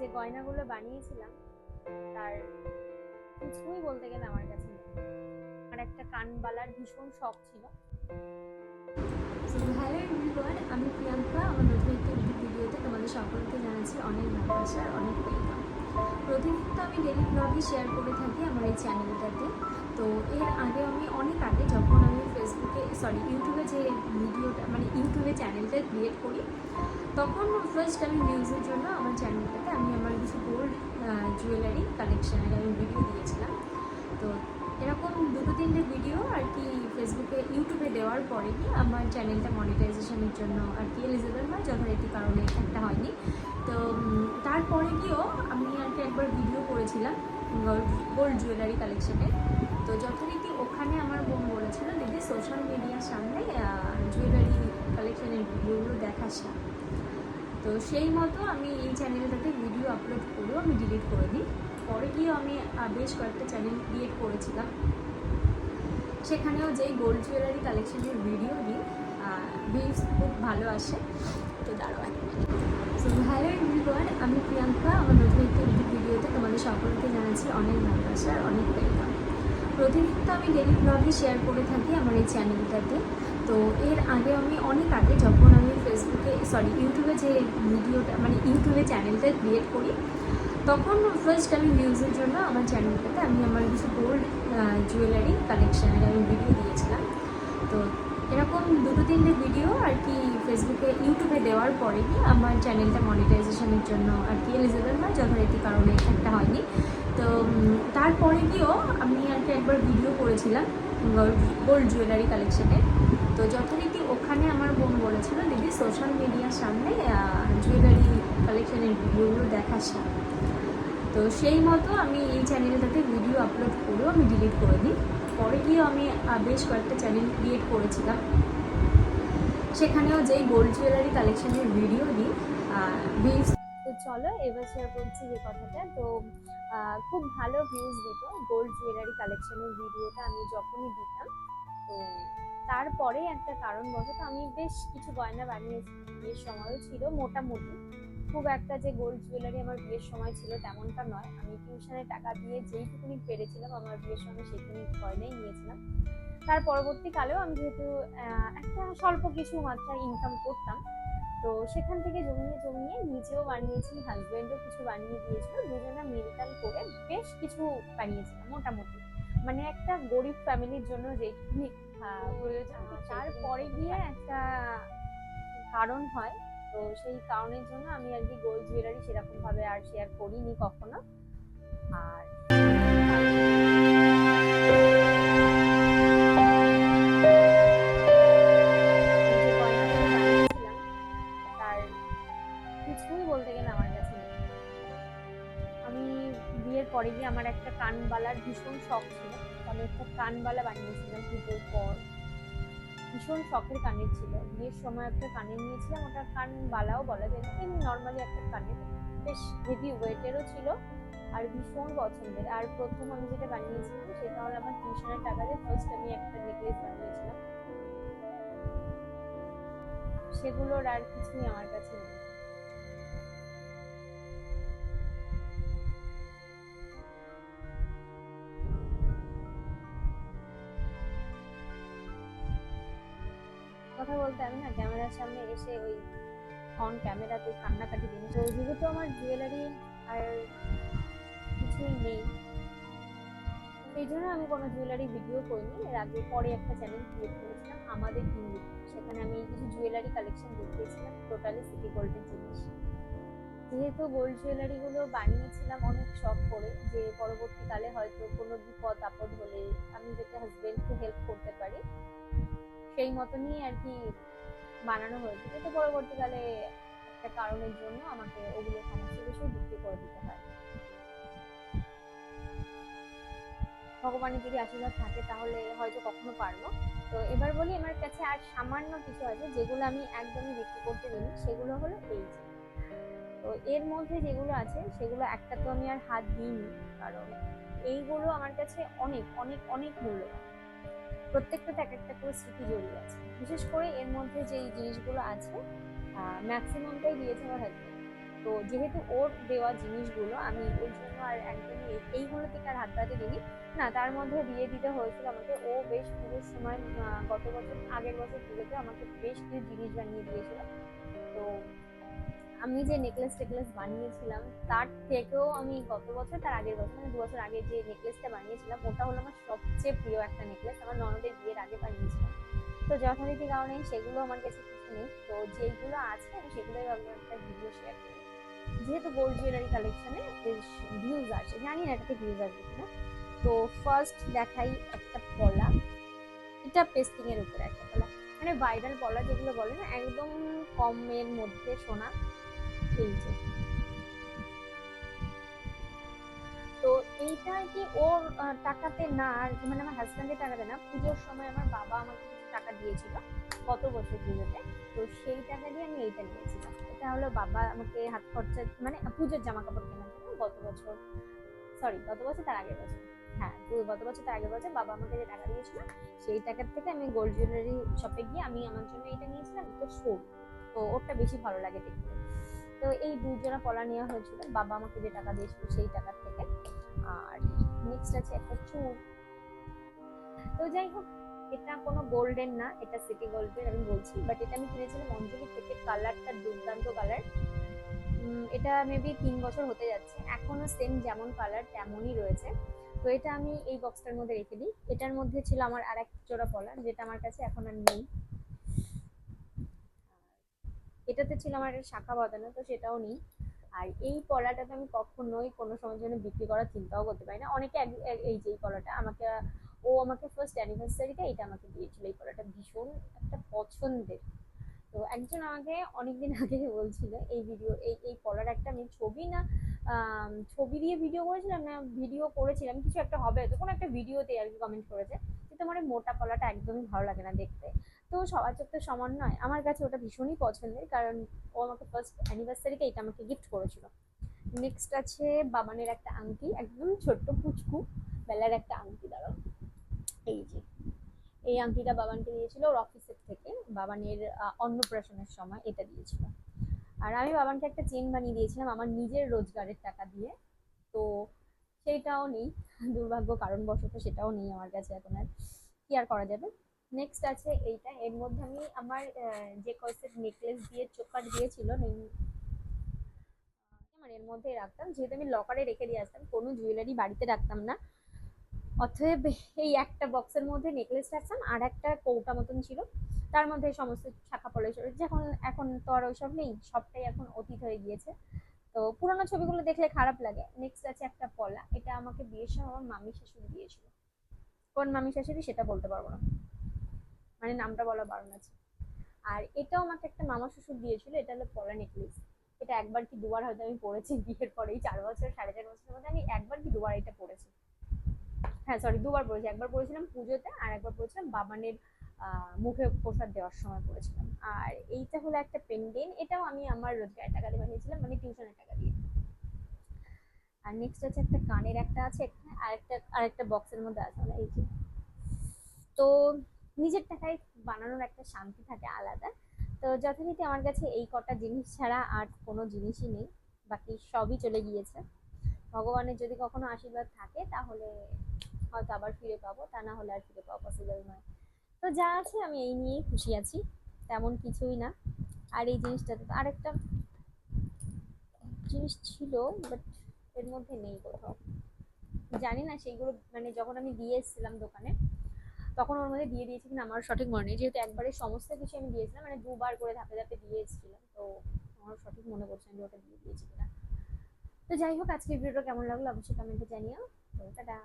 যে গয়নাগুলো বানিয়েছিলাম, তার কিছুই বলতে গেলে আমার কাছে আমার একটা কানবালার ভীষণ শখ ছিল। আমি প্রিয়াঙ্কা, আমার নতুন একটি ভিডিওতে তোমাদের সকলকে জানাচ্ছি অনেক ভালোবাসা আর অনেক ওয়েলকাম আমি ডেলি ব্লগে শেয়ার করে থাকি আমার এই চ্যানেলটাতে তো এর আগে আমি অনেক আগে যখন আমি ফেসবুকে সরি ইউটিউবে যে ভিডিওটা মানে ইউটিউবে চ্যানেলটা ক্রিয়েট করি, তখন ফার্স্ট আমি নিউজের জন্য আমার চ্যানেলটাতে আমি আমার কিছু গোল্ড জুয়েলারি কালেকশনের আমি ভিডিও দিয়েছিলাম। তো এরকম দুটো তিনটে ভিডিও আর কি ফেসবুকে, ইউটিউবে দেওয়ার পরে কি আমার চ্যানেলটা মনিটাইজেশনের জন্য আর কি এলিজিবল হয়, যথারীতি কারণে একটা হয়নি। তো তারপরে গিয়েও আমি আর কি একবার ভিডিও করেছিলাম গোল্ড জুয়েলারি কালেকশনে তো যথারীতি ওখানে আমার বোন বলেছিল দিদি সোশ্যাল মিডিয়ার সামনে জুয়েলারি কালেকশনের ভিডিওগুলো না তো সেই মতো আমি এই চ্যানেলটাতে ভিডিও আপলোড করেও আমি ডিলিট করে দিই। পরে গিয়েও আমি বেশ কয়েকটা চ্যানেল ক্রিয়েট করেছিলাম। সেখানেও যেই গোল্ড জুয়েলারি কালেকশনের ভিডিও দিই ভিউজ খুব ভালো আসে। তো দাঁড়াও সো হ্যালো আমি প্রিয়াঙ্কা, আমার নতুন একটি ভিডিওতে তোমাদের সকলকে জানাচ্ছি অনেক ভালোবাসা আর অনেক ওয়েলকাম প্রতিনিয়ত আমি ডেলি ব্লগে শেয়ার করে থাকি আমার এই চ্যানেলটাতে তো এর আগে আমি অনেক আগে যখন আমি ফেসবুকে সরি ইউটিউবে যে ভিডিওটা মানে ইউটিউবে চ্যানেলটা ক্রিয়েট করি, তখন ফার্স্ট আমি ভিউজের জন্য আমার চ্যানেলটাতে আমি আমার কিছু গোল্ড জুয়েলারি কালেকশানের আমি ভিডিও দিয়েছিলাম। তো এরকম দুটো তিনটে ভিডিও আর কি ফেসবুকে ইউটিউবে দেওয়ার পরে আমার চ্যানেলটা মনিটাইজেশনের জন্য আর কি এলিজিবল হয় যথারীতি কারণে একটা হয়নি। তো তারপরে গিয়েও আমি আর কি একবার ভিডিও করেছিলাম গোল্ড জুয়েলারি কালেকশনে তো যথারীতি ওখানে আমার বোন বলেছিল, দিদি সোশ্যাল মিডিয়ার সামনে জুয়েলারি কালেকশনের ভিডিওগুলো দেখাস না। তো সেই মতো আমি এই চ্যানেলটাতে ভিডিও আপলোড করেও আমি ডিলিট করে দিই। পরে গিয়েও আমি বেশ কয়েকটা চ্যানেল ক্রিয়েট করেছিলাম। সেখানেও যেই গোল্ড জুয়েলারি কালেকশনের ভিডিও দিই তো চলো, এবার শেয়ার করছি যে কথাটা। তো খুব ভালো ভিউজ দিত গোল্ড জুয়েলারি কালেকশনের ভিডিওটা আমি যখনই দিতাম, তো তারপরে একটা কারণবশত আমি বেশ কিছু গয়না বানিয়েছি। বিয়ের সময়ও ছিল, মোটামুটি। খুব একটা যে গোল্ড জুয়েলারি আমার বিয়ের সময় ছিল তেমনটা নয়। আমি টিউশনে টাকা দিয়ে যেইটুকুনি পেরেছিলাম আমার বিয়ের সময় সেইটুকুনি গয়নাই নিয়েছিলাম। তার পরবর্তীকালেও আমি যেহেতু একটা স্বল্প কিছু মাত্রায় ইনকাম করতাম তো সেখান থেকে জমিয়ে জমিয়ে নিজেও বানিয়েছি হাজব্যান্ডও কিছু বানিয়ে দিয়েছিল দুজনে মিলতাল করে বেশ কিছু বানিয়েছিলাম মোটামুটি। মানে একটা গরিব ফ্যামিলির জন্য যেটুকুনি প্রয়োজন তারপরে গিয়ে একটা কারণ হয় তো সেই কারণের জন্য আমি আর কি গোল্ড জুয়েলারি সেরকম ভাবে আর শেয়ার করিনি কখনো। আর পরে গিয়ে আমার একটা কানবালার ভীষণ শখ ছিল আমি একটা কানবালা বানিয়েছিলাম পুজোর পর। ভীষণ শখের কানের ছিল। বিয়ের সময় একটা কানের নিয়েছিলাম ওটা কান বালাও বলা যায় এমনি নর্মালি একটা কানের বেশ হেভি ওয়েটেরও ছিল আর ভীষণ পছন্দের। আর প্রথম আমি যেটা বানিয়েছিলাম সেটা হলো আমার টিউশনের টাকা দিয়ে ফার্স্ট আমি একটা নেকলেস বানিয়েছিলাম। সেগুলোর আর কিছুই আমার কাছে নেই। কথা বলতে আমি না ক্যামেরার সামনে এসে ওই অন ক্যামেরাতে কান্নাকাটি দিন তো যেহেতু আমার জুয়েলারি আর কিছুই নেই, সেই জন্য আমি কোনো জুয়েলারি ভিডিও করিনি। এর আগে পরে একটা চ্যানেল ক্রিয়েট করেছিলাম, আমাদের হিন্দু সেখানে আমি কিছু জুয়েলারি কালেকশন দেখিয়েছিলাম টোটালি সিটি গোল্ডের জিনিস। যেহেতু গোল্ড জুয়েলারিগুলো বানিয়েছিলাম অনেক শখ করে, যে পরবর্তীকালে হয়তো কোনো বিপদ আপদ হলে আমি যাতে হাজবেন্ডকে হেল্প করতে পারি সেই মতনই আর কি বানানো হয়েছে। তো পরবর্তীকালে একটা কারণের জন্য আমাকে ওগুলো সমস্ত কিছু বিক্রি করে দিতে হয়। ভগবানের যদি আশীর্বাদ থাকে তাহলে হয়তো কখনো পারব। তো এবার বলি, আমার কাছে আর সামান্য কিছু আছে, যেগুলো আমি একদমই বিক্রি করতে দিইনি। সেগুলো হলো এই তো এর মধ্যে যেগুলো আছে, সেগুলো একটা তো আমি আর হাত দিইনি, কারণ এইগুলো আমার কাছে অনেক অনেক অনেক মূল্যবান। প্রত্যেকটাতে এক একটা করে স্মৃতি জড়িয়ে আছে। বিশেষ করে এর মধ্যে যেই জিনিসগুলো আছে ম্যাক্সিমামটাই দিয়েছে আমার হাজবেন্ড তো যেহেতু ওর দেওয়া জিনিসগুলো আমি ওই জন্য আর একদমই এই- এইগুলো থেকে আর হাত পাতে দিইনি। না, তার মধ্যে দিয়ে দিতে হয়েছিল আমাকে। ও বেশ পুজোর সময় গত বছর, আগের বছর পুজোতে আমাকে বেশ কিছু জিনিস বানিয়ে দিয়েছিল। তো আমি যে নেকলেস টেকলেস বানিয়েছিলাম, তার থেকেও আমি গত বছর, তার আগের বছর মানে দু বছর আগে যে নেকলেসটা বানিয়েছিলাম, ওটা হলো আমার সবচেয়ে প্রিয় একটা নেকলেস আমার ননদের বিয়ের আগে বানিয়েছিলাম। তো যথারীতি কারণে সেগুলো আমার কাছে কিছু নেই। তো যেইগুলো আছে, আমি সেগুলোই ভাবলাম একটা ভিডিও শেয়ার করি। যেহেতু গোল্ড জুয়েলারি কালেকশনে ভিউজ আসে, জানি না এটাতে ভিউজ আসবে কিনা। তো ফার্স্ট দেখাই একটা পলা। এটা পেস্টিং এর উপরে একটা পলা। মানে ভাইরাল পলা যেগুলো বলে না, একদম কমের মধ্যে সোনা। তো এইটা আর কি ওর টাকাতে না, আর কি মানে আমার হাজব্যান্ডের টাকাতে না, পুজোর সময় আমার বাবা আমাকে টাকা দিয়েছিল বছর পুজোতে। তো সেই টাকা দিয়ে আমি এইটা নিয়েছিলাম। এটা হলো বাবা আমাকে হাত খরচা মানে পুজোর জামা কাপড় কেনার জন্য গত বছর সরি গত বছর তার আগের বছর। হ্যাঁ গত বছর তার আগের বছর বাবা আমাকে যে টাকা দিয়েছিল, সেই টাকার থেকে আমি গোল্ড জুয়েলারি শপে গিয়ে আমি আমার জন্য এটা নিয়েছিলাম তো সোল তো ওরটা বেশি ভালো লাগে দেখতে। তো এই দুই জোড়া পলা নেওয়া হয়েছিল। বাবা আমাকে যে টাকা দিয়েছিল সেই টাকার থেকে। আর নেক্সট আছে একটা চুল। তো যাই হোক, এটা কোনো গোল্ডেন না, এটা সিটি গোল্ডের আমি বলছি। বাট এটা আমি কিনেছিলাম অঞ্জলি থেকে কালারটা দুর্দান্ত কালার এটা মেবি তিন বছর হতে যাচ্ছে। এখনও সেম যেমন কালার তেমনই রয়েছে। তো এটা আমি এই বক্সটার মধ্যে রেখে দিই। এটার মধ্যে ছিল আমার আর এক জোড়া পলার যেটা আমার কাছে এখন আর নেই। এটাতে ছিল আমার একটা শাখা বাঁধানো, তো সেটাও নেই। আর এই পলাটাতে আমি কখনোই কোনো সময়ের জন্য বিক্রি করার চিন্তাও করতে পারি না। অনেকে এই যে এই পলাটা আমাকে, ও আমাকে ফার্স্ট অ্যানিভার্সারিতে এটা আমাকে দিয়েছিল। এই পলাটা ভীষণ একটা পছন্দের। তো একজন আমাকে অনেকদিন আগে বলছিল, এই ভিডিও এই এই পলার একটা আমি ছবি না ছবি দিয়ে ভিডিও করেছিলাম না ভিডিও করেছিলাম, কিছু একটা হবে তো কোনো একটা ভিডিওতে আর কি কমেন্ট করেছে যে তোমার এই মোটা পলাটা একদমই ভালো লাগে না দেখতে। তো সবার চোখ তো সমান নয়। আমার কাছে ওটা ভীষণই পছন্দের, কারণ ও আমাকে ফার্স্ট অ্যানিভার্সারিতে এটা আমাকে গিফট করেছিল। নেক্সট আছে বাবানের একটা আংটি, একদম ছোট্ট পুচকু, বেলার একটা আংটি, দাঁড়াও। এই যে, এই আংটিটা বাবানকে দিয়েছিল ওর অফিসের থেকে, বাবানের অন্নপ্রাশনের সময় এটা দিয়েছিল। আর আমি বাবানকে একটা চেন বানিয়ে দিয়েছিলাম আমার নিজের রোজগারের টাকা দিয়ে, তো সেইটাও নেই। দুর্ভাগ্য কারণবশত সেটাও নেই আমার কাছে এখন আর। কি আর করা যাবে? নেক্সট আছে এইটা। এর মধ্যে আমি আমার যে কয়েসের নেকলেস দিয়ে চোকার দিয়েছিল আমার এর মধ্যে রাখতাম। যেহেতু আমি লকারে রেখে দিয়ে আসতাম, কোনো জুয়েলারি বাড়িতে রাখতাম না। অতএব এই একটা বক্সের মধ্যে নেকলেস রাখতাম, আর একটা কৌটা মতন ছিল। তার মধ্যে সমস্ত শাখা পলে যখন, এখন তো আর ওইসব নেই, সবটাই এখন অতীত হয়ে গিয়েছে। তো পুরোনো ছবিগুলো দেখলে খারাপ লাগে। নেক্সট আছে একটা পলা। এটা আমাকে বিয়ের সময় আমার মামি শাশুড়ি দিয়েছিল। কোন মামি শাশুড়ি সেটা বলতে পারব না। মানে নামটা বলা বারণ আছে। আর এটাও আমাকে একটা মামা শ্বশুর দিয়েছিল, এটা হলো পলা নেকলেস এটা একবার কি দুবার হয়তো আমি পড়েছি বিয়ের পরে, এই চার বছর, সাড়ে চার বছরের মধ্যে আমি একবার কি দুবার এটা পড়েছি। হ্যাঁ সরি দুবার পড়েছি। একবার পড়েছিলাম পুজোতে আর একবার পড়েছিলাম বাবানের মুখে প্রসাদ দেওয়ার সময় পড়েছিলাম। আর এইটা হলো একটা পেন্ডেন্ট এটাও আমি আমার রোজগারের টাকা দিয়ে বানিয়েছিলাম মানে টিউশনের টাকা দিয়ে। আর নেক্সট আছে একটা কানের একটা আছে, আর একটা আর একটা বক্সের মধ্যে আছে মানে এই যে। তো নিজের টাকায় বানানোর একটা শান্তি থাকে আলাদা। তো যথারীতি আমার কাছে এই কটা জিনিস ছাড়া আর কোনো জিনিসই নেই। বাকি সবই চলে গিয়েছে। ভগবানের যদি কখনো আশীর্বাদ থাকে, তাহলে হয়তো আবার ফিরে পাবো। তা না হলে আর ফিরে পাওয়া পসিবল নয়। তো যা আছে আমি এই নিয়েই খুশি আছি। তেমন কিছুই না। আর এই জিনিসটাতে তো আরেকটা জিনিস ছিল বাট এর মধ্যে নেই কোথাও। জানি না সেইগুলো মানে যখন আমি দিয়ে এসেছিলাম দোকানে তখন ওর মধ্যে দিয়ে দিয়েছি কিনা আমার সঠিক মনে নেই। যেহেতু একবারে সমস্ত কিছু আমি দিয়েছিলাম মানে দুবার করে ধাপে ধাপে দিয়েছিলাম, তো আমার সঠিক মনে পড়ছে আমি ওটা দিয়ে দিয়েছি কিনা। তো যাই হোক আজকে ভিডিওটা কেমন লাগল অবশ্যই কমেন্টে জানিও। তো টাটা।